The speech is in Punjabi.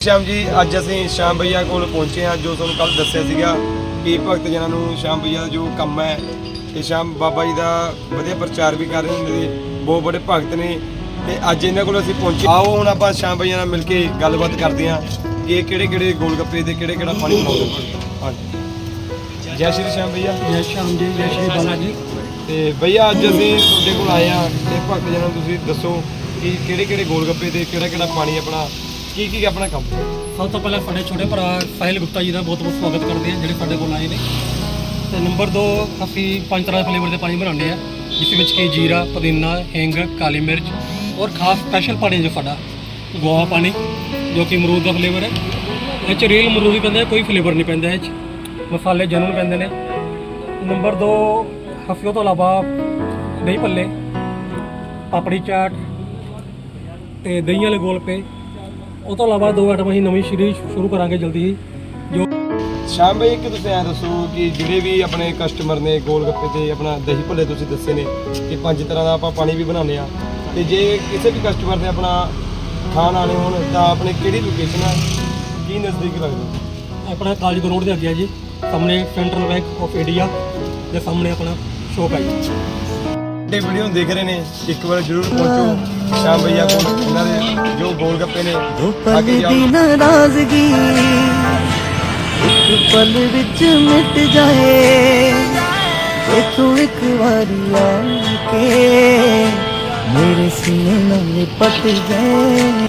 ਸ਼ਾਮ ਜੀ ਅੱਜ ਅਸੀਂ ਸ਼ਾਮ ਭਈਆ ਕੋਲ ਪਹੁੰਚੇ ਹਾਂ ਜੋ ਤੁਹਾਨੂੰ ਕੱਲ ਦੱਸਿਆ ਸੀਗਾ ਕਿ ਭਗਤ ਜਨਾਂ ਨੂੰ ਸ਼ਾਮ ਭਈਆ ਦਾ ਜੋ ਕੰਮ ਹੈ ਤੇ ਸ਼ਾਮ ਬਾਬਾ ਜੀ ਦਾ ਵਧੀਆ ਪ੍ਰਚਾਰ ਵੀ ਕਰ ਰਹੇ ਹੁੰਦੇ ਨੇ ਬਹੁਤ ਬੜੇ ਭਗਤ ਨੇ ਤੇ ਅੱਜ ਇਹਨਾਂ ਕੋਲ ਅਸੀਂ ਪਹੁੰਚੇ ਆਓ ਹੁਣ ਆਪਾਂ ਸ਼ਾਮ ਭਈਆ ਨਾਲ ਮਿਲ ਕੇ ਗੱਲਬਾਤ ਕਰਦੇ ਹਾਂ ਕਿ ਇਹ ਕਿਹੜੇ ਕਿਹੜੇ ਗੋਲ ਗੱਪੇ ਤੇ ਕਿਹੜੇ ਕਿਹੜਾ ਪਾਣੀ ਬਣਾਉਂਦੇ ਨੇ। ਹਾਂਜੀ। ਜੈ ਸ਼੍ਰੀ ਸ਼ਾਮ ਭਈਆ। ਜੈ ਸ਼ਾਮ ਜੀ ਜੈ ਸ਼੍ਰੀ ਬਾਲਾ ਜੀ। ਤੇ ਭਈਆ ਅੱਜ ਅਸੀਂ ਤੁਹਾਡੇ ਕੋਲ ਆਏ ਹਾਂ ਤੇ ਭਗਤ ਜਨਾਂ ਨੂੰ ਤੁਸੀਂ ਦੱਸੋ ਕਿ ਕਿਹੜੇ ਕਿਹੜੇ ਗੋਲ ਗੱਪੇ ਤੇ ਕਿਹੜਾ ਕਿਹੜਾ ਪਾਣੀ ਆਪਣਾ ਕੀ ਕੀ ਆਪਣਾ ਕੰਮ? ਸਭ ਤੋਂ ਪਹਿਲਾਂ ਸਾਡੇ ਛੋਟੇ ਭਰਾ ਸਾਹਿਲ ਗੁਪਤਾ ਜੀ ਦਾ ਬਹੁਤ ਬਹੁਤ ਸਵਾਗਤ ਕਰਦੇ ਹਾਂ, ਜਿਹੜੇ ਸਾਡੇ ਕੋਲ ਆਏ ਨੇ। ਤੇ ਨੰਬਰ 2 ਅਸੀਂ ਪੰਜ ਤਰ੍ਹਾਂ ਦੇ ਫਲੇਵਰ ਦੇ ਪਾਣੀ ਬਣਾਉਂਦੇ ਆ ਜਿਸ ਵਿੱਚ ਕਿ ਜੀਰਾ, ਪੁਦੀਨਾ, ਹਿੰਗ, ਕਾਲੀ ਮਿਰਚ ਔਰ ਖਾਸ ਸਪੈਸ਼ਲ ਪਾਣੀ ਜੋ ਸਾਡਾ ਗੋਆ ਪਾਣੀ, ਜੋ ਕਿ ਅਮਰੂਦ ਦਾ ਫਲੇਵਰ ਹੈ। ਇਹ ਚ ਰੀਲ ਅਮਰੂਦ ਹੀ ਪੈਂਦਾ, ਕੋਈ ਫਲੇਵਰ ਨਹੀਂ ਪੈਂਦਾ ਇਹ ਚ। ਮਸਾਲੇ ਜਨੂਨ ਪੈਂਦੇ ਨੇ। ਨੰਬਰ 2 ਹਫਿਓ ਤੋਂ ਇਲਾਵਾ ਦਹੀਂ ਭੱਲੇ, ਪਾਪੜੀ ਚਾਟ ਤੇ ਦਹੀਂ ਵਾਲੇ ਗੋਲਪੇ ਉਹ ਤੋਂ ਇਲਾਵਾ ਦੋ ਆਈਟਮ ਅਸੀਂ ਨਵੀਂ ਸ਼ੁਰੂ ਸ਼ੁਰੂ ਕਰਾਂਗੇ ਜਲਦੀ ਹੀ ਜੋ ਸ਼ਾਮ ਭਾਈ ਇੱਕ ਤੁਸੀਂ ਐ ਦੱਸੋ ਕਿ ਜਿਹੜੇ ਵੀ ਆਪਣੇ ਕਸਟਮਰ ਨੇ ਗੋਲ ਗੱਪੇ ਤੇ ਆਪਣਾ ਦਹੀਂ ਭੱਲੇ ਤੁਸੀਂ ਦੱਸੇ ਨੇ ਕਿ ਪੰਜ ਤਰ੍ਹਾਂ ਦਾ ਆਪਾਂ ਪਾਣੀ ਵੀ ਬਣਾਉਂਦੇ ਆ ਤੇ ਜੇ ਕਿਸੇ ਵੀ ਕਸਟਮਰ ਨੇ ਆਪਣਾ ਖਾਣ ਆਣੇ ਹੋਣ ਤਾਂ ਆਪਣੇ ਕਿਹੜੀ ਲੋਕੇਸ਼ਨ ਹੈ ਕੀ ਨਜ਼ਦੀਕ ਲੱਗਦਾ? ਆਪਣਾ ਕਾਲਜ ਰੋਡ ਦੇ ਅੱਗੇ ਹੈ ਜੀ ਸਾਹਮਣੇ ਸੈਂਟਰਲ ਬੈਂਕ ਆਫ ਇੰਡੀਆ ਦੇ ਸਾਹਮਣੇ ਆਪਣਾ ਸ਼ੋਪ ਹੈ ਜੀ। ਇਹ ਵੀਡੀਓ ਨੂੰ ਦੇਖ ਰਹੇ ਨੇ। ਇੱਕ ਵਾਰ ਜ਼ਰੂਰ ਪਹੁੰਚੋ। ਸ਼ਾਮ ਭਈਆ ਕੋਲ ਇਹਨਾਂ ਦੇ ਜੋ ਗੋਲ ਗੱਪੇ ਨੇ ਜਾਓ ਦੀ ਨਾਰਾਜ਼ਗੀ ਇੱਕ ਪਲ ਵਿੱਚ ਮਿਟ ਜਾਏ। ਜੇ ਤੂੰ ਇੱਕ ਵਾਰੀ ਆ ਕੇ ਮੇਰੇ ਸੀਨੇ ਨਾਲ ਲਿਪਟ ਜਾਏ।